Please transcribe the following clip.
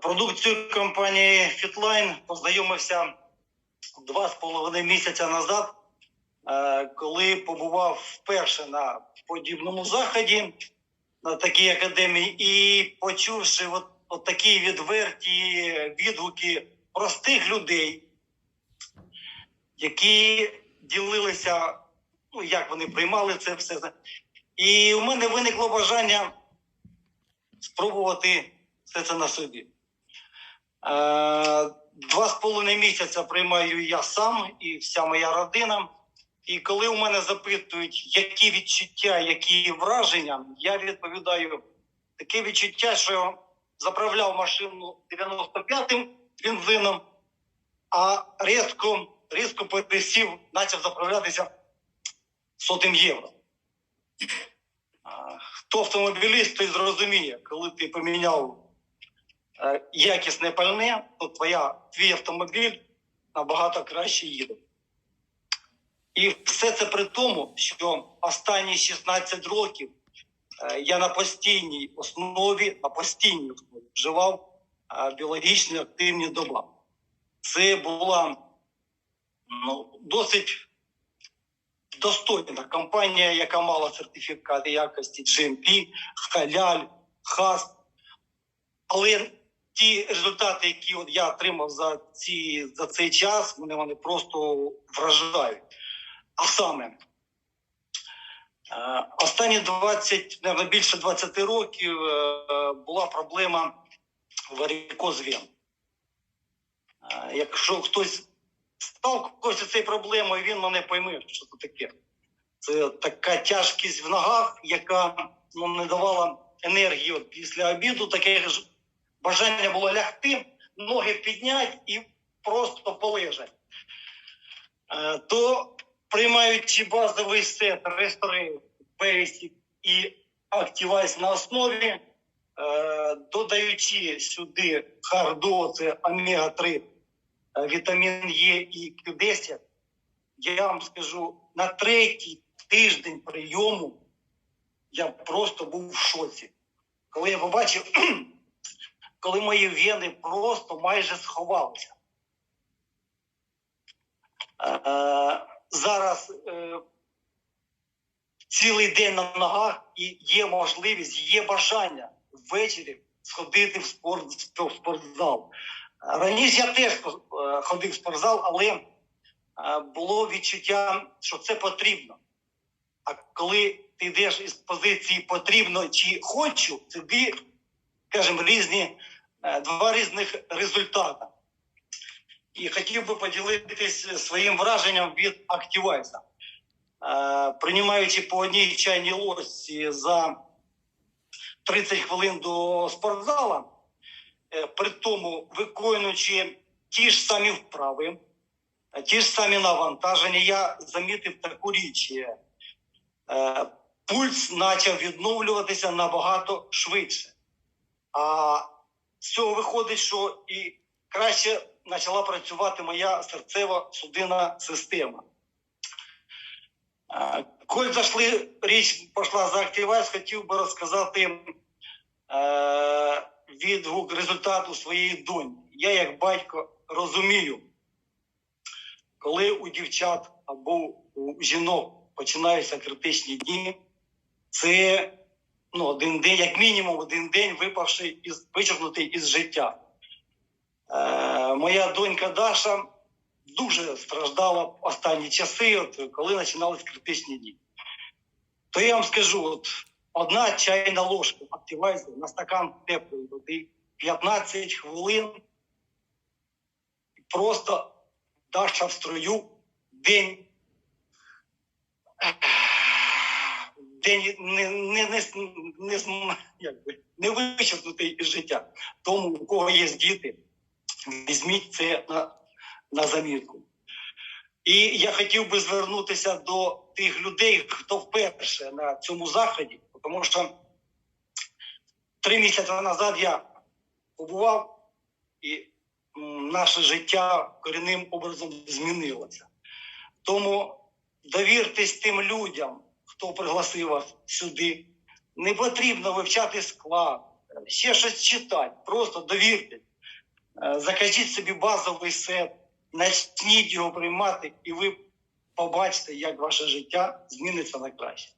продукцією компанії Fitline познайомився два з половиною місяця назад, е, коли побував вперше на подібному заході на такій академії, і почувши от, от такі відверті відгуки простих людей, які ділилися, ну як вони приймали це все. І у мене виникло бажання спробувати все це на собі. Е, Два з половиною місяця приймаю я сам і вся моя родина. І коли у мене запитують, які відчуття, які враження, я відповідаю таке відчуття, що заправляв машину 95-м бензином, а різко, різко пересів, почав заправлятися сотим євро. Хто автомобіліст, той зрозуміє, коли ти поміняв е, якісне пальне, то твоя, твій автомобіль набагато краще їде. І все це при тому, що останні 16 років е, я на постійній основі, на постійній основі вживав е, біологічні активні добавки. Це була ну, досить достойна компанія, яка мала сертифікати якості GMP, Халяль, ХАС. Але ті результати, які я отримав за, ці, за цей час, мене просто вражають. А саме, е, останні 20, мабуть, більше 20 років е, була проблема варикоз вен. Якщо хтось сталкувався з цією проблемою, він мене пойме, що це таке. Це така тяжкість в ногах, яка ну, не давала енергії після обіду. Таке бажання було лягти, ноги підняти і просто полежати. Е, То приймаючи базовий сет Restore Basic і Activize на основі, е, додаючи сюди хардо, це омега-3, е, вітамін Е і Q10, я вам скажу, на третій тиждень прийому я просто був в шоці. Коли я побачив, коли мої вени просто майже сховалися. Е, зараз е, цілий день на ногах і є можливість, є бажання ввечері сходити в спорт в спортзал. Раніше я теж е, ходив в спортзал, але е, було відчуття, що це потрібно. А коли ти йдеш із позиції потрібно чи хочу, тобі, скажімо, різні е, два різних результати. І хотів би поділитися своїм враженням від Активайза. Е, приймаючи по одній чайній ложці за 30 хвилин до спортзала, е, при тому виконуючи ті ж самі вправи, ті ж самі навантаження, я замітив таку річ. Пульс почав відновлюватися набагато швидше. А з цього виходить, що і краще почала працювати моя серцево-судинна система. Е, Коль зайшли, річ пішла за активайз, хотів би розказати е, відгук результату своєї доньки. Я, як батько, розумію, коли у дівчат або у жінок починаються критичні дні, це ну, один день, як мінімум, один день випавши із вичерпнутий із життя. Е, моя донька Даша дуже страждала в останні часи, от, коли починались критичні дні. То я вам скажу: от, одна чайна ложка активайзер на стакан теплої води, 15 хвилин. Просто Даша в строю день. День не, не, не, не, якби, не вичерпнутий із життя. Тому, у кого є діти, візьміть це на, на замітку. І я хотів би звернутися до тих людей, хто вперше на цьому заході, тому що три місяці назад я побував, і наше життя корінним образом змінилося. Тому довіртесь тим людям, хто пригласив вас сюди. Не потрібно вивчати склад, ще щось читати. Просто довіртесь. Е, Закажіть собі базовий сет, начніть його приймати, і ви побачите, як ваше життя зміниться на краще.